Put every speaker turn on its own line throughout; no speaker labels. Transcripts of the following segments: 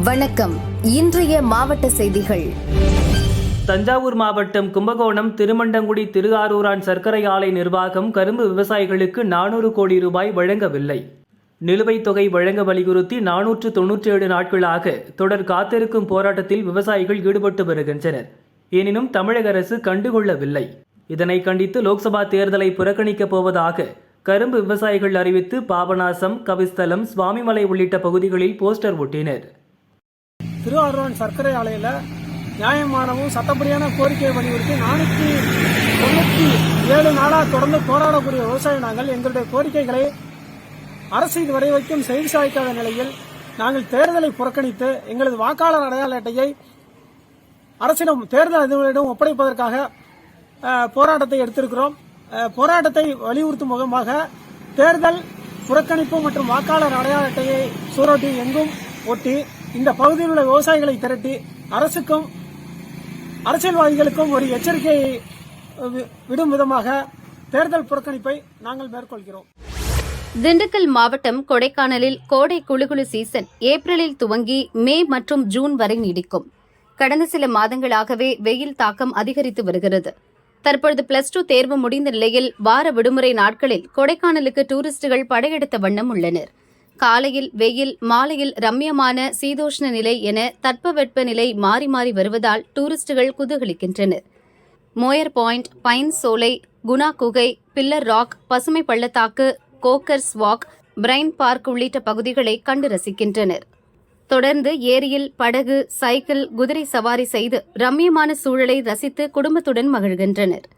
வணக்கம். இன்றைய மாவட்ட செய்திகள்.
தஞ்சாவூர் மாவட்டம் கும்பகோணம் திருமண்டங்குடி திருஆரூரான் சர்க்கரை ஆலை நிர்வாகம் கரும்பு விவசாயிகளுக்கு நானூறு கோடி ரூபாய் வழங்கவில்லை. நிலுவைத் தொகை வழங்க வலியுறுத்தி நானூற்று தொன்னூற்றி ஏழு நாட்களாக தொடர் காத்திருக்கும் போராட்டத்தில் விவசாயிகள் ஈடுபட்டு வருகின்றனர். எனினும் தமிழக அரசு கண்டுகொள்ளவில்லை. இதனை கண்டித்து லோக்சபா தேர்தலை புறக்கணிக்கப் போவதாக கரும்பு விவசாயிகள் அறிவித்து பாபநாசம் கவிஸ்தலம் சுவாமிமலை உள்ளிட்ட பகுதிகளில் போஸ்டர் ஒட்டினர்.
திருவாரூரன் சர்க்கரை ஆலையில் நியாயமானவும் சட்டப்படியான கோரிக்கையை வலியுறுத்தி நானூற்றி தொண்ணூற்றி ஏழு நாளாக தொடர்ந்து போராடக்கூடிய விவசாய நாங்கள் எங்களுடைய கோரிக்கைகளை அரசு இதுவரை வரைக்கும் செய்தி சாய்க்காத நிலையில் நாங்கள் தேர்தலை புறக்கணித்து எங்களது வாக்காளர் அடையாள அட்டையை அரசிடம் தேர்தல் அதிகாரிகளிடம் ஒப்படைப்பதற்காக போராட்டத்தை எடுத்திருக்கிறோம். போராட்டத்தை வலியுறுத்தும் முகமாக தேர்தல் புறக்கணிப்பு மற்றும் வாக்காளர் அடையாள அட்டையை சூரோட்டி எங்கும் ஒட்டி இந்த பகுதியில் உள்ள விவசாயிகளை திரட்டி அரசுக்கும் அரசியல்வாதிகளுக்கும் ஒரு எச்சரிக்கையை வி- விடும் விதமாக தேர்தல் புறக்கணிப்பை நாங்கள் மேற்கொள்கிறோம்.
திண்டுக்கல் மாவட்டம் கொடைக்கானலில் கோடை குளுகுளு சீசன் ஏப்ரலில் துவங்கி மே மற்றும் ஜூன் வரை நீடிக்கும். கடந்த சில மாதங்களாகவே வெயில் தாக்கம் அதிகரித்து வருகிறது. தற்பொழுது பிளஸ் டூ தேர்வு முடிந்த நிலையில் வார விடுமுறை நாட்களில் கொடைக்கானலுக்கு டூரிஸ்டுகள் படையெடுத்த வண்ணம் உள்ளனர். காலையில் வெயில் மாலையில் ரம்யமான சீதோஷ்ண நிலை என தட்பவெட்ப நிலை மாறி மாறி வருவதால் டூரிஸ்டுகள் குதூகலிக்கின்றனர். மோயர் பாயிண்ட் பைன் சோலை குணா குகை பில்லர் ராக் பசுமை பள்ளத்தாக்கு கோக்கர்ஸ் வாக் பிரைன் பார்க் உள்ளிட்ட பகுதிகளை கண்டு ரசிக்கின்றனர். தொடர்ந்து ஏரியில் படகு சைக்கிள் குதிரை சவாரி செய்து ரம்மியமான சூழலை ரசித்து குடும்பத்துடன் மகிழ்கின்றனர்.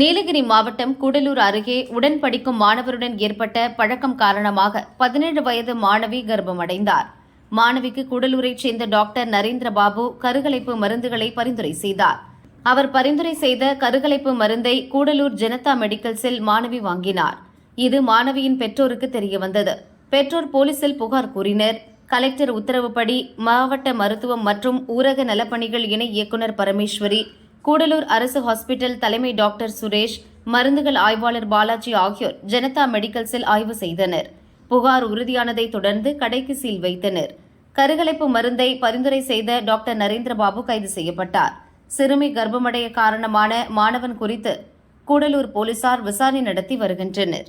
நீலகிரி மாவட்டம் கூடலூர் அருகே உடன் படிக்கும் மாணவருடன் ஏற்பட்ட பழக்கம் காரணமாக பதினேழு வயது மாணவி கர்ப்பமடைந்தார். மாணவிக்கு கூடலூரைச் சேர்ந்த டாக்டர் நரேந்திரபாபு கருகலைப்பு மருந்துகளை பரிந்துரை செய்தார். அவர் பரிந்துரை செய்த கருகலைப்பு மருந்தை கூடலூர் ஜனதா மெடிக்கல்ஸில் மாணவி வாங்கினார். இது மாணவியின் பெற்றோருக்கு தெரியவந்தது. பெற்றோர் போலீசில் புகார் கூறினர். கலெக்டர் உத்தரவுப்படி மாவட்ட மருத்துவம் மற்றும் ஊரக நலப்பணிகள் இணை இயக்குநர் பரமேஸ்வரி கூடலூர் அரசு ஹாஸ்பிட்டல் தலைமை டாக்டர் சுரேஷ் மருந்துகள் ஆய்வாளர் பாலாஜி ஆகியோர் ஜனதா மெடிக்கல்ஸில் ஆய்வு செய்தனர். புகார் உறுதியானதை தொடர்ந்து கடைக்கு சீல் வைத்தனர். கருகலைப்பு மருந்தை பரிந்துரை செய்த டாக்டர் நரேந்திரபாபு கைது செய்யப்பட்டார். சிறுமி கர்ப்பமடைய காரணமான மாணவன் குறித்து கூடலூர் போலீசார் விசாரணை நடத்தி வருகின்றனர்.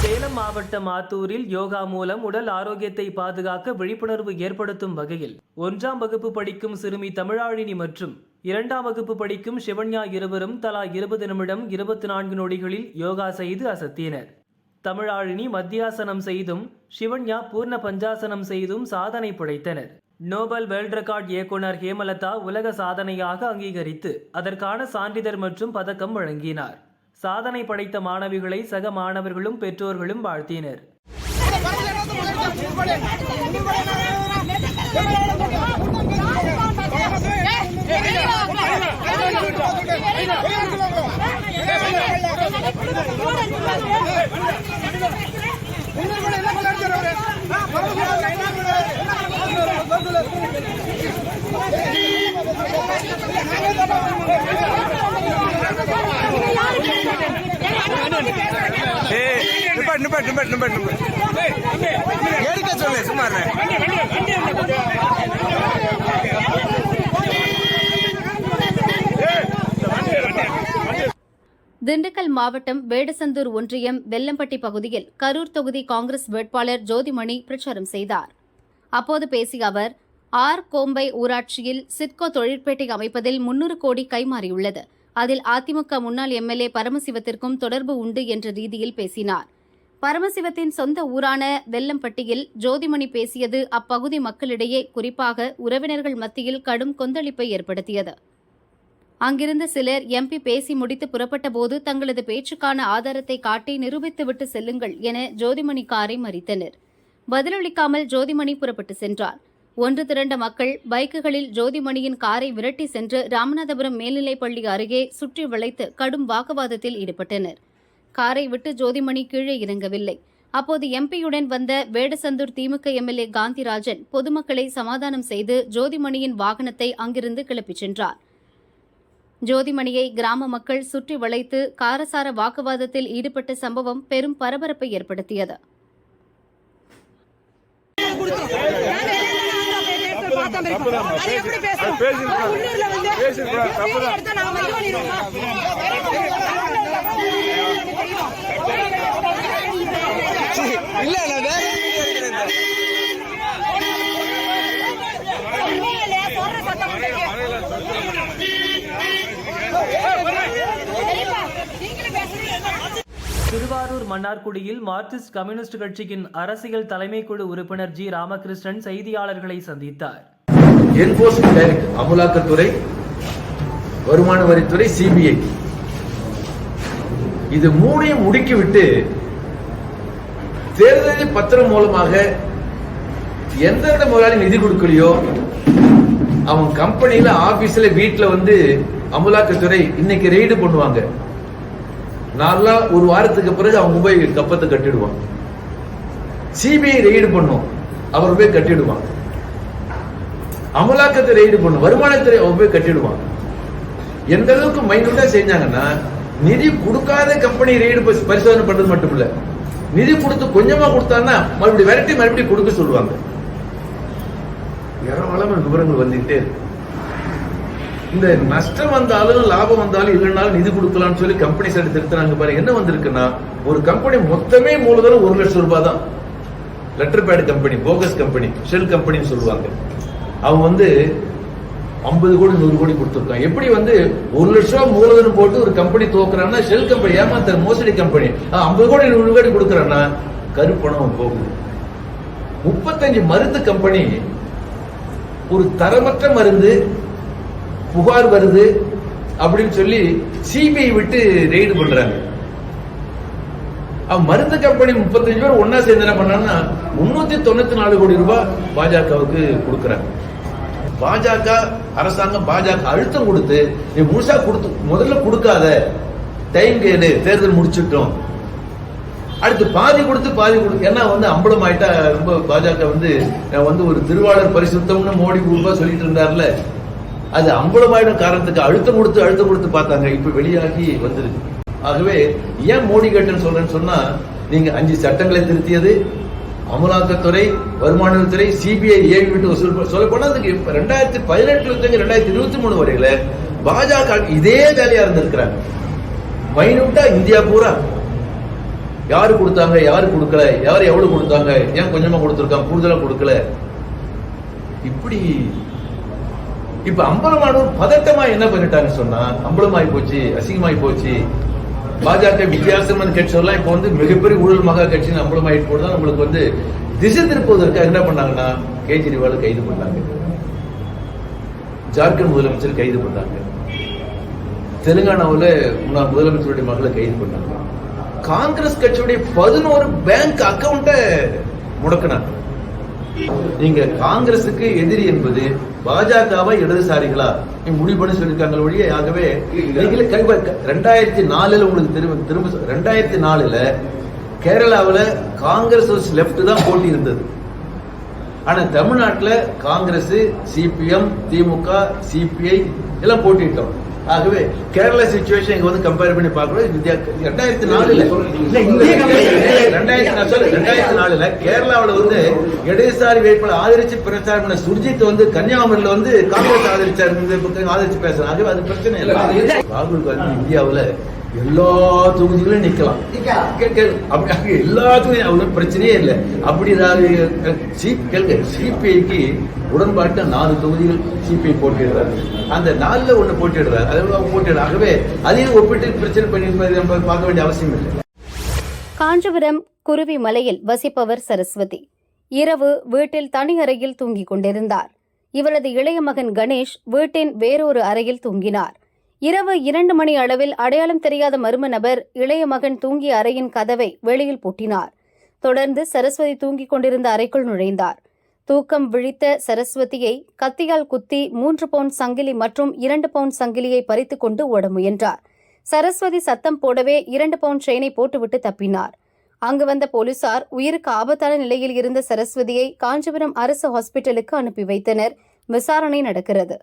சேலம் மாவட்டம் ஆத்தூரில் யோகா மூலம் உடல் ஆரோக்கியத்தை பாதுகாக்க விழிப்புணர்வு ஏற்படுத்தும் வகையில் ஒன்றாம் வகுப்பு படிக்கும் சிறுமி தமிழாழினி மற்றும் இரண்டாம் வகுப்பு படிக்கும் சிவன்யா இருவரும் தலா இருபது நிமிடம் இருபத்தி நான்கு நொடிகளில் யோகா செய்து அசத்தினர். தமிழாழினி மத்தியாசனம் செய்தும் சிவன்யா பூர்ண பஞ்சாசனம் செய்தும் சாதனை படைத்தனர். நோபல் வேர்ல்ட் ரெக்கார்ட் இயக்குனர் ஹேமலதா உலக சாதனையாக அங்கீகரித்து அதற்கான சான்றிதழ் மற்றும் பதக்கம் வழங்கினார். சாதனை படைத்த மாணவிகளை சக மாணவர்களும் பெற்றோர்களும் வாழ்த்தினர்.
நிப்பாட்டு, நிப்பாட்டு, நிப்பாட்டு, நிப்பாட்டு, எடுக்க சொல்லு சும்மா
திண்டுக்கல் மாவட்டம் வேடசந்தூர் ஒன்றியம் வெல்லம்பட்டி பகுதியில் கரூர் தொகுதி காங்கிரஸ் வேட்பாளர் ஜோதிமணி பிரச்சாரம் செய்தார். அப்போது பேசிய அவர் ஆர். கோம்பை ஊராட்சியில் சிட்கோ தொழிற்பேட்டை அமைப்பதில் முன்னூறு கோடி கைமாறியுள்ளது. அதில் அதிமுக முன்னாள் எம்எல்ஏ பரமசிவத்திற்கும் தொடர்பு உண்டு என்ற ரீதியில் பேசினார். பரமசிவத்தின் சொந்த ஊரான வெல்லம்பட்டியில் ஜோதிமணி பேசியது அப்பகுதி மக்களிடையே குறிப்பாக உறவினர்கள் மத்தியில் கடும் கொந்தளிப்பை ஏற்படுத்தியது. அங்கிருந்த சிலர் எம்பி பேசி முடித்து புறப்பட்டபோது தங்களது பேச்சுக்கான ஆதாரத்தை காட்டி நிரூபித்துவிட்டு செல்லுங்கள் என ஜோதிமணி காரை மறித்தனர். பதிலளிக்காமல் ஜோதிமணி புறப்பட்டு சென்றார். ஒன்று திரண்ட மக்கள் பைக்குகளில் ஜோதிமணியின் காரை விரட்டி சென்று ராமநாதபுரம் மேல்நிலைப்பள்ளி அருகே சுற்றி வளைத்து கடும் வாக்குவாதத்தில் ஈடுபட்டனர். காரை விட்டு ஜோதிமணி கீழே இறங்கவில்லை. அப்போது எம்பியுடன் வந்த வேடசந்தூர் திமுக எம்எல்ஏ காந்திராஜன் பொதுமக்களை சமாதானம் செய்து ஜோதிமணியின் வாகனத்தை அங்கிருந்து கிளப்பிச் சென்றார். ஜோதிமணியை கிராம மக்கள் சுற்றி வளைத்து காரசார வாக்குவாதத்தில் ஈடுபட்ட சம்பவம் பெரும் பரபரப்பை ஏற்படுத்தியது.
கொடுத்தோம்
மன்னார்குடியில் மார்க்சிஸ்ட் கம்யூனிஸ்ட் கட்சியின் அரசியல் தலைமை குழு உறுப்பினர் ஜி ராமகிருஷ்ணன் செய்தியாளர்களை சந்தித்தார்.
அமலாக்கத்துறை வருமான வரித்துறை சிபிஐ இது மூணையும் முடுக்கிவிட்டு தேர்தல் பத்திரம் மூலமாக எந்தெந்த முதலாளி நிதி கொடுக்கலையோ அவன் கம்பெனியில ஆபீஸ்ல வீட்டுல வந்து அமலாக்கத்துறை இன்னைக்கு ரெய்டு பண்ணுவாங்க. நாளா ஒரு வாரத்துக்கு பிறகு அவங்க போய் கப்பத்தை கட்டிடுவான். சிபிஐ ரெய்டு பண்ணும். அவர் போய் கட்டிடுவான். அமலாக்கத்தை ரெய்டு பண்ணும். வருமானத்துறை அவன் போய் கட்டிடுவான். எந்த அளவுக்கு மைனூட்டா செஞ்சாங்கன்னா நிதி கொடுக்காத கம்பெனி ரெய்டு பரிசோதனை பண்றது மட்டும் இல்ல. நிதி கொடுத்து கொஞ்சமா கொடுத்தான்னா மறுபடியும் விரட்டி மறுபடியும் கொடுக்க சொல்லுவாங்க. ஏராளமான விவரங்கள் வந்துகிட்டே இருக்கு. இந்த நஷ்டம் வந்தாலும் லாபம் வந்தாலும் இல்லைனாலும் நிதி கொடுக்கலாம்னு சொல்லி கம்பெனி சைடு திருத்தினாங்க பாருங்க என்ன வந்திருக்குன்னா ஒரு கம்பெனி மொத்தமே மூலதனம் ஒரு லட்சம் ரூபாய் தான். Letter pad company bogus company shell கம்பெனின்னு சொல்லுவாங்க. அவன் வந்து ஐம்பது கோடி நூறு கோடி கொடுத்துருக்கான் எப்படி வந்து ஒரு லட்சம் மூலதனம் போட்டு ஒரு கம்பெனி தோக்குறான்னா ஷெல் கம்பெனி ஏமாத்த மோசடி கம்பெனி ஐம்பது கோடி நூறு கோடி கொடுக்குறான்னா கருப்பணம் போகுது முப்பத்தஞ்சு மருந்து கம்பெனி ஒரு தரமற்ற மருந்து புகார் வருது அப்படின்னு சொல்லி சிபிஐ விட்டு ரெய்டு பண்றாங்க. மருந்து கம்பெனி முப்பத்தஞ்சு பேர் ஒன்னா சேர்ந்து என்ன பண்ணாங்கன்னா முன்னூத்தி தொண்ணூத்தி நாலு கோடி ரூபாய் பாஜகவுக்கு கொடுக்கறாங்க. பாஜக அரசாங்கம் பாஜக அழுத்தம் கொடுத்து நீ முழுசா கொடுத்து முதல்ல கொடுக்காத. டைம் கேடு தேர்தல் முடிச்சிட்டோம். அடுத்து பாதி கொடுத்து பாதி கொடுத்து ஏன்னா வந்து அம்பலம் ஆயிட்டா ரொம்ப பாஜக வந்து நான் வந்து ஒரு திருவாளர் பரிசுத்தம்னு மோடி ரூபா சொல்லிட்டு இருந்தார்ல. அது அம்பலமாயிடும் காரணத்துக்கு அழுத்தம் கொடுத்து அழுத்தம் கொடுத்து பார்த்தாங்க. இப்ப வெளியாகி வந்திருக்கு. ஆகவே ஏன் மோடி கட்டன் சொல்றேன்னு சொன்னா நீங்க அஞ்சு சட்டங்களை திருத்தியது அமலாக்கத்துறை வருமானத்துறை சிபிஐ ஏவி விட்டு வசூல் சொல்ல போனா அதுக்கு ரெண்டாயிரத்தி பதினெட்டுல இருந்து ரெண்டாயிரத்தி இருபத்தி மூணு வரையில பாஜக இதே வேலையா இருந்திருக்கிறாங்க. மைனூட்டா இந்தியா பூரா. யாரு கொடுத்தாங்க யாரு கொடுக்கல யாரு எவ்வளவு கொடுத்தாங்க ஏன் கொஞ்சமா கொடுத்திருக்காங்க கூடுதலா கொடுக்கல. இப்படி இப்ப அம்பலமானவர் பதட்டமா என்ன பண்ணிட்டாங்க சொன்னா அம்பலமாயி போச்சு அசிங்கமாயி போச்சு. பாஜக வித்தியாசமான கட்சியெல்லாம் இப்ப வந்து மிகப்பெரிய ஊழல் மகா கட்சின்னு அம்பலமாயிட்டு போதுதான் நம்மளுக்கு வந்து திசை திருப்புவதற்காக என்ன பண்ணாங்கன்னா கேஜ்ரிவால் கைது பண்ணாங்க. ஜார்க்கண்ட் முதலமைச்சர் கைது பண்ணாங்க. தெலுங்கானாவுல முன்னாள் முதலமைச்சருடைய மகளை கைது பண்ணாங்க. காங்கிரஸ் கட்சியுடைய பதினோரு பேங்க் அக்கவுண்ட முடக்கினாங்க. நீங்க காங்கிரசுக்கு எதிரி என்பது பாஜகவா இடதுசாரிகளா? முடிவு பண்ணி சொல்லியிருக்காங்க ஒழிய ஆகவே ரெண்டாயிரத்தி நாலுல உங்களுக்கு திரும்ப திரும்ப ரெண்டாயிரத்தி நாலுல கேரளாவில் காங்கிரஸ் லெப்ட் தான் போட்டி இருந்தது. ஆனா தமிழ்நாட்டில் காங்கிரஸ் சிபிஎம் திமுக சிபிஐ எல்லாம் போட்டிட்டோம். ஆகவே கேரளா சிச்சுவேஷன் இங்க வந்து கம்பேர் பண்ணி பார்க்கணும் வித்யா ரெண்டாயிரத்தி நாலுல ரெண்டாயிரத்தி நான் சொல்றேன், ரெண்டாயிரத்தி நாலுல கேரளாவுல வந்து இடதுசாரி வேட்பாளர் ஆதரிச்சு பிரச்சாரம் பண்ண சுர்ஜித் வந்து கன்னியாகுமரியில வந்து காங்கிரஸ் ஆதரிச்சாரு ஆதரிச்சு பேசுறாங்க அது பிரச்சனை இல்லை. ராகுல் காந்தி இந்தியாவுல எல்லா தொகுதிகளும் நிக்கலாம். கே- கே- அப்படி அங்க எல்லா தொகுதியும் அவ்வளவு பிரச்சனையே இல்லை. அப்படி ஏதாவது கேளுங்க சிபிஐக்கு உடன்பாட்டு நாலு தொகுதிகள் சிபிஐ போட்டிடுறாரு அந்த நாலுல ஒண்ணு போட்டிடுறாரு அதை அவங்க போட்டிடுறாங்க ஆகவே அதையும் ஒப்பிட்டு பிரச்சனை பண்ணி நம்ம பார்க்க வேண்டிய அவசியம் இல்லை.
காஞ்சிபுரம் குருவி மலையில் வசிப்பவர் சரஸ்வதி. இரவு வீட்டில் தனி அறையில் தூங்கிக் கொண்டிருந்தார். இவரது இளைய மகன் கணேஷ் வீட்டின் வேறொரு அறையில் தூங்கினார். இரவு இரண்டு மணி அளவில் அடையாளம் தெரியாத மர்ம நபர் இளைய மகன் தூங்கிய அறையின் கதவை வெளியில் பூட்டினார். தொடர்ந்து சரஸ்வதி தூங்கிக் கொண்டிருந்த அறைக்குள் நுழைந்தார். தூக்கம் விழித்த சரஸ்வதியை கத்தியால் குத்தி மூன்று பவுண்ட் சங்கிலி மற்றும் இரண்டு பவுண்ட் சங்கிலியை பறித்துக் கொண்டு ஓட முயன்றார். சரஸ்வதி சத்தம் போடவே இரண்டு பவுண்ட் செயினை போட்டுவிட்டு தப்பினார். அங்கு வந்த போலீசார் உயிருக்கு ஆபத்தான நிலையில் இருந்த சரஸ்வதியை காஞ்சிபுரம் அரசு ஹாஸ்பிட்டலுக்கு அனுப்பி வைத்தனர். விசாரணை நடக்கிறது.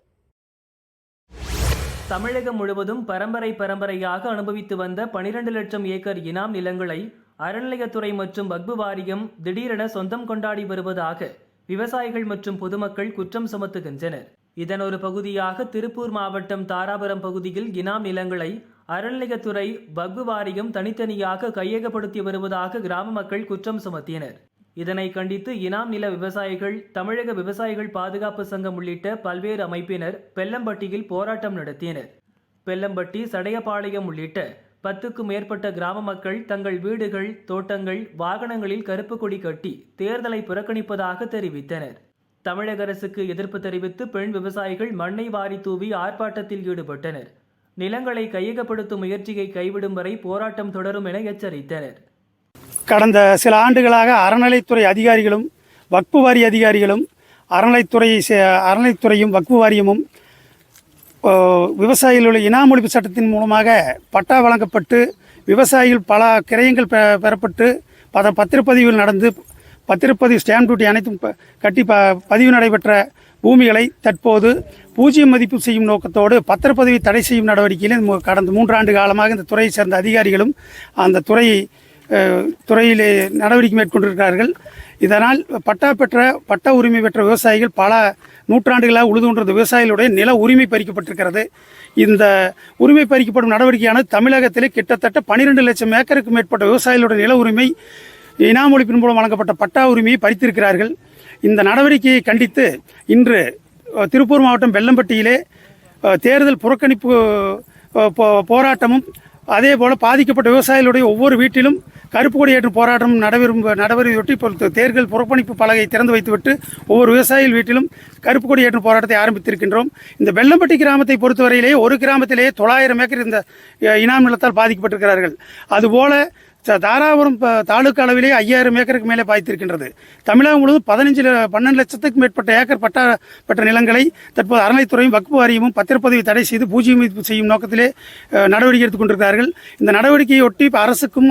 தமிழகம் முழுவதும் பரம்பரை பரம்பரையாக அனுபவித்து வந்த 12 லட்சம் ஏக்கர் இனாம் நிலங்களை அறநிலையத்துறை மற்றும் வக்பு வாரியம் திடீரென சொந்தம் கொண்டாடி வருவதாக விவசாயிகள் மற்றும் பொதுமக்கள் குற்றம் சுமத்துகின்றனர். இதன் ஒரு பகுதியாக திருப்பூர் மாவட்டம் தாராபுரம் பகுதியில் இனாம் நிலங்களை அறநிலையத்துறை வக்பு வாரியம் தனித்தனியாக கையகப்படுத்தி வருவதாக கிராம மக்கள் குற்றம் சுமத்தினர். இதனை கண்டித்து இனாம் நில விவசாயிகள் தமிழக விவசாயிகள் பாதுகாப்பு சங்கம் உள்ளிட்ட பல்வேறு அமைப்பினர் பெல்லம்பட்டியில் போராட்டம் நடத்தினர். பெல்லம்பட்டி சடையபாளையம் உள்ளிட்ட பத்துக்கும் மேற்பட்ட கிராம மக்கள் தங்கள் வீடுகள் தோட்டங்கள் வாகனங்களில் கருப்பு கொடி கட்டி தேர்தலை புறக்கணிப்பதாக தெரிவித்தனர். தமிழக அரசுக்கு எதிர்ப்பு தெரிவித்து பெண் விவசாயிகள் மண்ணை வாரி தூவி ஆர்ப்பாட்டத்தில் ஈடுபட்டனர். நிலங்களை கையகப்படுத்தும் முயற்சியை கைவிடும் வரை போராட்டம் தொடரும் என எச்சரித்தனர்.
கடந்த சில ஆண்டுகளாக அறநிலைத்துறை அதிகாரிகளும் வக்பு வாரி அதிகாரிகளும் அறநிலைத்துறை சே- அறநிலைத்துறையும் வக்பு வாரியமும் ஓ, விவசாயிகளுடைய இனாமொழிப்பு சட்டத்தின் மூலமாக பட்டா வழங்கப்பட்டு விவசாயிகள் பல கிரயங்கள் பெ பெறப்பட்டு பத பத்திரப்பதிவுகள் நடந்து பத்திரப்பதிவு ஸ்டாம்ப் டியூட்டி அனைத்தும் ப- கட்டி ப பதிவு நடைபெற்ற பூமிகளை தற்போது பூஜ்ஜியம் மதிப்பு செய்யும் நோக்கத்தோடு பத்திரப்பதிவை தடை செய்யும் நடவடிக்கையில் கடந்த மூன்றாண்டு காலமாக இந்த துறையை சேர்ந்த அதிகாரிகளும் அந்த துறையை துறையிலே நடவடிக்கை மேற்கொண்டிருக்கிறார்கள். இதனால் பட்டா பெற்ற பட்ட உரிமை பெற்ற விவசாயிகள் பல நூற்றாண்டுகளாக உழுது கொண்டிருந்த விவசாயிகளுடைய நில உரிமை பறிக்கப்பட்டிருக்கிறது. இந்த உரிமை பறிக்கப்படும் நடவடிக்கையானது தமிழகத்திலே கிட்டத்தட்ட பன்னிரெண்டு லட்சம் ஏக்கருக்கு மேற்பட்ட விவசாயிகளுடைய நில உரிமை இனாமொழிப்பின் மூலம் வழங்கப்பட்ட பட்டா உரிமையை பறித்திருக்கிறார்கள். இந்த நடவடிக்கையை கண்டித்து இன்று திருப்பூர் மாவட்டம் வெள்ளம்பட்டியிலே தேர்தல் புறக்கணிப்பு போ- போராட்டமும் அதே போல் பாதிக்கப்பட்ட விவசாயிகளுடைய ஒவ்வொரு வீட்டிலும் கருப்பு கொடி ஏற்றும் போராட்டம் நடைபெறும் நடைபெறுவதையொட்டி இப்போ தேர்தல் புறப்பணிப்பு பலகை திறந்து வைத்துவிட்டு ஒவ்வொரு விவசாயிகள் வீட்டிலும் கருப்பு கொடி ஏற்றும் போராட்டத்தை ஆரம்பித்திருக்கின்றோம். இந்த வெள்ளம்பட்டி கிராமத்தை பொறுத்தவரையிலேயே ஒரு கிராமத்திலேயே தொள்ளாயிரம் ஏக்கர் இந்த இனாம் நிலத்தால் பாதிக்கப்பட்டிருக்கிறார்கள். அதுபோல தாராபுரம் தாலுக்கா அளவிலே ஐயாயிரம் ஏக்கருக்கு மேலே பாய்த்திருக்கின்றது. தமிழகம் முழுவதும் பதினஞ்சு பன்னெண்டு லட்சத்துக்கு மேற்பட்ட ஏக்கர் பட்டா பெற்ற நிலங்களை தற்போது அறநிலைத்துறையும் வக்பு வாரியமும் பத்திரப்பதிவு தடை செய்து பூஜ்ஜியம் செய்யும் நோக்கத்திலே நடவடிக்கை எடுத்துக் கொண்டிருக்கிறார்கள். இந்த நடவடிக்கையை ஒட்டி அரசுக்கும்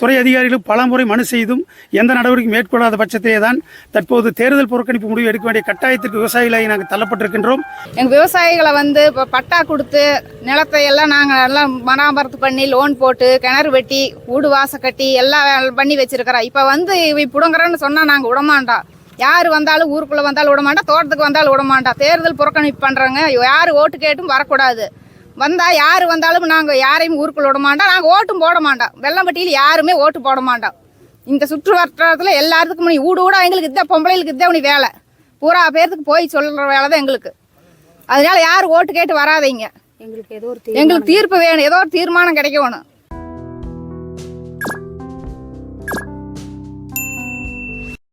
துறை அதிகாரிகளும் பல முறை மனு செய்தும் எந்த நடவடிக்கை மேற்கொள்ளாத பட்சத்திலே தான் தற்போது தேர்தல் புறக்கணிப்பு முடிவு எடுக்க வேண்டிய கட்டாயத்திற்கு விவசாயிகளாகி நாங்கள் தள்ளப்பட்டிருக்கின்றோம்.
எங்கள் விவசாயிகளை வந்து இப்போ பட்டா கொடுத்து நிலத்தை எல்லாம் நாங்கள் எல்லாம் மராமரத்து பண்ணி லோன் போட்டு கிணறு வெட்டி வீடு வாசல் கட்டி எல்லாம் பண்ணி வச்சிருக்கிறோம் இப்போ வந்து இவ பிடுங்குறேன்னு சொன்னால் நாங்கள் விடமாட்டோம் யார் வந்தாலும் ஊருக்குள்ளே வந்தாலும் விடமாட்டோம் தோட்டத்துக்கு வந்தாலும் விடமாட்டோம் தேர்தல் புறக்கணிப்பு பண்ணுறாங்க யார் ஓட்டு கேட்டும் வரக்கூடாது. வந்தால் யார் வந்தாலும் நாங்கள் யாரையும் ஊருக்குள்ள விட மாட்டோம் நாங்கள் ஓட்டும் போட மாட்டோம் வெள்ளம்பட்டியில் யாருமே ஓட்டு போட மாட்டோம் இந்த சுற்று வட்டாரத்தில் எல்லாத்துக்கும் முடி ஊடு ஊடா எங்களுக்கு இதான் பொம்பளைகளுக்கு இதான் உனி வேலை. பூரா பேர்த்துக்கு போய் சொல்கிற வேலை தான் எங்களுக்கு. அதனால யார் ஓட்டு கேட்டு வராதீங்க.
எங்களுக்கு ஏதோ ஒரு
எங்களுக்கு தீர்ப்பு வேணும். ஏதோ ஒரு தீர்மானம் கிடைக்கணும்.